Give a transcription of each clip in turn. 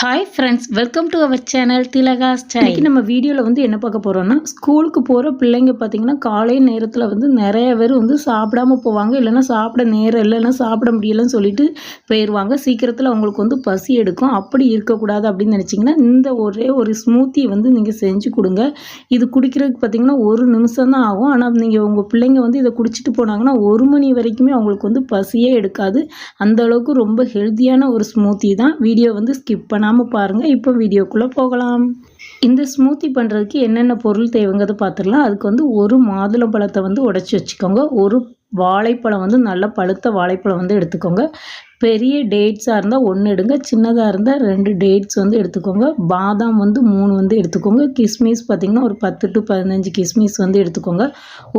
Hi friends welcome to our channel Thilaga style நம்ம வீடியோவில் வந்து என்ன பார்க்க போகிறோம்னா ஸ்கூலுக்கு போகிற பிள்ளைங்க பார்த்தீங்கன்னா காலை நேரத்தில் வந்து நிறைய பேர் வந்து சாப்பிடாம போவாங்க. இல்லைன்னா சாப்பிட நேரம் இல்லைன்னா சாப்பிட முடியலன்னு சொல்லிட்டு போயிடுவாங்க சீக்கிரத்தில் அவங்களுக்கு வந்து பசி எடுக்கும். அப்படி இருக்கக்கூடாது அப்படின்னு நினச்சிங்கன்னா இந்த ஒரே ஒரு ஸ்மூத்தி வந்து நீங்கள் செஞ்சு கொடுங்க. இது குடிக்கிறதுக்கு பார்த்தீங்கன்னா ஒரு நிமிஷம் தான் ஆகும். ஆனால் நீங்கள் உங்கள் பிள்ளைங்க வந்து இதை குடிச்சிட்டு போனாங்கன்னா ஒரு மணி வரைக்குமே அவங்களுக்கு வந்து பசியே எடுக்காது. அந்தளவுக்கு ரொம்ப ஹெல்த்தியான ஒரு ஸ்மூத்தி தான். வீடியோ வந்து ஸ்கிப் பண்ண பண்ணாமல் பாருங்கள் இப்போ வீடியோக்குள்ளே போகலாம். இந்த ஸ்மூத்தி பண்ணுறதுக்கு என்னென்ன பொருள் தேவைங்கிறத பார்த்துடலாம் அதுக்கு வந்து ஒரு மாதுளம்பழத்தை வந்து உடச்சி வச்சுக்கோங்க. ஒரு வாழைப்பழம் வந்து நல்லா பழுத்த வாழைப்பழம் வந்து எடுத்துக்கோங்க. பெரிய டேட்ஸாக இருந்தால் ஒன்று எடுங்க சின்னதாக இருந்தால் ரெண்டு டேட்ஸ் வந்து எடுத்துக்கோங்க. பாதாம் வந்து மூணு வந்து எடுத்துக்கோங்க. கிஸ்மிஸ் பார்த்திங்கன்னா ஒரு பத்து டு பதினஞ்சு கிஸ்மிஸ் வந்து எடுத்துக்கோங்க.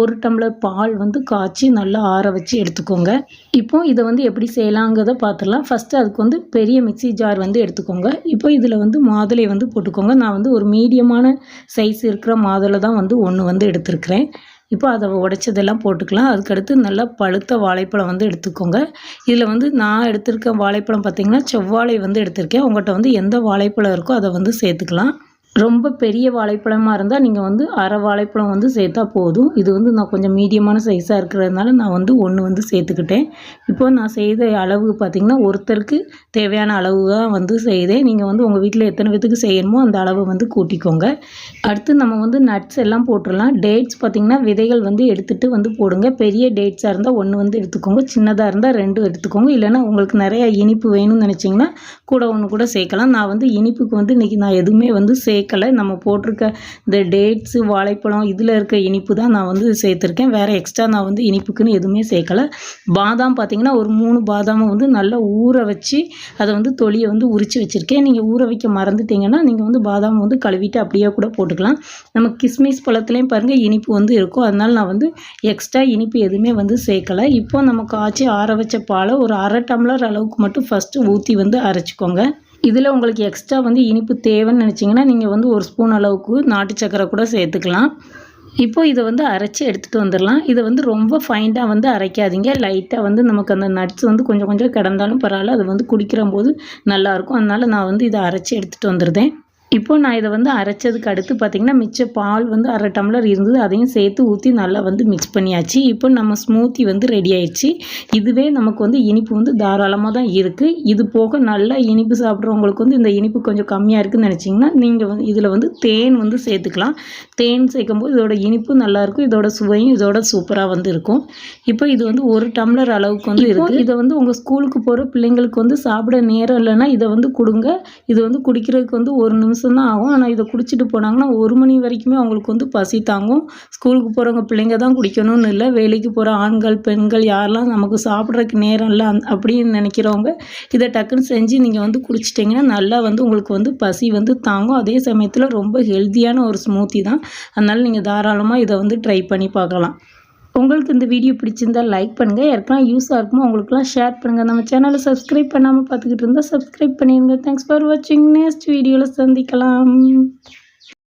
ஒரு டம்ளர் பால் வந்து காய்ச்சி நல்லா ஆற வச்சு எடுத்துக்கோங்க. இப்போ இதை வந்து எப்படி செய்யலாங்கிறத பார்த்துடலாம் ஃபஸ்ட்டு அதுக்கு வந்து பெரிய மிக்சி ஜார் வந்து எடுத்துக்கோங்க. இப்போ இதில் வந்து மாதுளை வந்து போட்டுக்கோங்க. நான் வந்து ஒரு மீடியமான சைஸ் இருக்கிற மாதுளை தான் வந்து ஒன்று வந்து எடுத்துருக்கிறேன். இப்போ அதை உடைச்சதெல்லாம் போட்டுக்கலாம். அதுக்கடுத்து நல்லா பழுத்த வாழைப்பழம் வந்து எடுத்துக்கோங்க. இதில் வந்து நான் எடுத்திருக்க வாழைப்பழம் பார்த்திங்கன்னா செவ்வாழை வந்து எடுத்திருக்கேன். உங்கள்கிட்ட வந்து எந்த வாழைப்பழம் இருக்கோ அதை வந்து சேர்த்துக்கலாம். ரொம்ப பெரிய வாழைப்பழமாக இருந்தால் நீங்கள் வந்து அரை வாழைப்பழம் வந்து சேர்த்தா போதும். இது வந்து நான் கொஞ்சம் மீடியமான சைஸாக இருக்கிறதுனால நான் வந்து ஒன்று வந்து சேர்த்துக்கிட்டேன். இப்போ நான் செய்த அளவு பார்த்திங்கன்னா ஒருத்தருக்கு தேவையான அளவு தான் வந்து செய்தேன். நீங்கள் வந்து உங்கள் வீட்டில் எத்தனை பேத்துக்கு செய்யணுமோ அந்த அளவை வந்து கூட்டிக்கோங்க. அடுத்து நம்ம வந்து நட்ஸ் எல்லாம் போட்டுடலாம். டேட்ஸ் பார்த்திங்கன்னா விதைகள் வந்து எடுத்துகிட்டு வந்து போடுங்க. பெரிய டேட்ஸாக இருந்தால் ஒன்று வந்து எடுத்துக்கோங்க. சின்னதாக இருந்தால் ரெண்டும் எடுத்துக்கோங்க. இல்லைனா உங்களுக்கு நிறையா இனிப்பு வேணும்னு நினச்சிங்கன்னா கூட ஒன்று கூட சேர்க்கலாம். நான் வந்து இனிப்புக்கு வந்து இன்றைக்கி நான் எதுவுமே வந்து சே சேர்க்கலை நம்ம போட்டிருக்க இந்த டேட்ஸு வாழைப்பழம் இதில் இருக்க இனிப்பு தான் நான் வந்து சேர்த்துருக்கேன். வேறு எக்ஸ்ட்ரா நான் வந்து இனிப்புக்குன்னு எதுவுமே சேர்க்கலை. பாதாம் பார்த்திங்கன்னா ஒரு மூணு பாதாமை வந்து நல்லா ஊற வச்சு அதை வந்து தொலியை வந்து உரித்து வச்சுருக்கேன். நீங்கள் ஊற வைக்க மறந்துட்டிங்கன்னா நீங்கள் வந்து பாதாம் வந்து கழுவிட்டு அப்படியே கூட போட்டுக்கலாம். நம்ம கிஸ்மிஸ் பழத்துலேயும் பாருங்கள் இனிப்பு வந்து இருக்கும். அதனால் நான் வந்து எக்ஸ்ட்ரா இனிப்பு எதுவுமே வந்து சேர்க்கலை. இப்போ நம்ம காய்ச்சி ஆற வச்ச பாலை ஒரு அரை டம்ளர் அளவுக்கு மட்டும் ஃபஸ்ட்டு ஊற்றி வந்து அரைச்சிக்கோங்க. இதில் உங்களுக்கு எக்ஸ்ட்ரா வந்து இனிப்பு தேவைன்னு நினச்சிங்கன்னா நீங்கள் வந்து ஒரு ஸ்பூன் அளவுக்கு நாட்டு சக்கரை கூட சேர்த்துக்கலாம். இப்போது இதை வந்து அரைச்சி எடுத்துகிட்டு வந்துடலாம். இதை வந்து ரொம்ப ஃபைண்டாக வந்து அரைக்காதீங்க. லைட்டாக வந்து நமக்கு அந்த நட்ஸ் வந்து கொஞ்சம் கொஞ்சம் கிடந்தாலும் பரவாயில்ல. அது வந்து குடிக்கிற போது நல்லாயிருக்கும் அதனால் நான் வந்து இதை அரைச்சி எடுத்துகிட்டு வந்துடுதேன் இப்போ நான் இதை வந்து அரைச்சதுக்கு அடுத்து பார்த்திங்கன்னா மிச்ச பால் வந்து அரை டம்ளர் இருந்தது. அதையும் சேர்த்து ஊற்றி நல்லா வந்து மிக்ஸ் பண்ணியாச்சு. இப்போ நம்ம ஸ்மூத்தி வந்து ரெடி ஆயிடுச்சு. இதுவே நமக்கு வந்து இனிப்பு வந்து தாராளமாக தான் இருக்குது இது போக நல்லா இனிப்பு சாப்பிட்றவங்களுக்கு வந்து இந்த இனிப்பு கொஞ்சம் கம்மியாக இருக்குதுன்னு நினச்சிங்கன்னா நீங்கள் வந்து இதில் வந்து தேன் வந்து சேர்த்துக்கலாம். தேன் சேர்க்கும்போது இதோட இனிப்பு நல்லாயிருக்கும் இதோட சுவையும் இதோட சூப்பராக வந்து இருக்கும். இப்போ இது வந்து ஒரு டம்ளர் அளவுக்கு வந்து இருக்குது இதை வந்து உங்கள் ஸ்கூலுக்கு போகிற பிள்ளைங்களுக்கு வந்து சாப்பிட நேரம் இல்லைன்னா இதை வந்து கொடுங்க. இது வந்து குடிக்கிறதுக்கு வந்து ஒரு நிமிஷம் நிமிஷம் தான் ஆகும் ஆனால் இதை குடிச்சிட்டு போனாங்கன்னா ஒரு மணி வரைக்குமே அவங்களுக்கு வந்து பசி தாங்கும். ஸ்கூலுக்கு போகிறவங்க பிள்ளைங்க தான் குடிக்கணும்னு இல்லை. வேலைக்கு போகிற ஆண்கள் பெண்கள் யாரெல்லாம் நமக்கு சாப்பிட்றதுக்கு நேரம் இல்லை அந் அப்படின்னு நினைக்கிறவங்க இதை டக்குன்னு செஞ்சு நீங்கள் வந்து குடிச்சிட்டிங்கன்னா நல்லா வந்து உங்களுக்கு வந்து பசி வந்து தாங்கும். அதே சமயத்தில் ரொம்ப ஹெல்த்தியான ஒரு ஸ்மூத்தி தான். அதனால் நீங்கள் தாராளமாக இதை வந்து ட்ரை பண்ணி பார்க்கலாம். உங்களுக்கு இந்த வீடியோ பிடிச்சிருந்தால் லைக் பண்ணுங்கள் யாருக்கெல்லாம் யூஸாக இருக்குமோ அவங்களுக்குலாம் ஷேர் பண்ணுங்கள் நம்ம சேனலை சப்ஸ்கிரைப் பண்ணாமல் பார்த்துக்கிட்டு இருந்தால் சப்ஸ்கிரைப் பண்ணிடுங்க தேங்க்ஸ் ஃபார் வாட்சிங் நெக்ஸ்ட் வீடியோவில் சந்திக்கலாம்.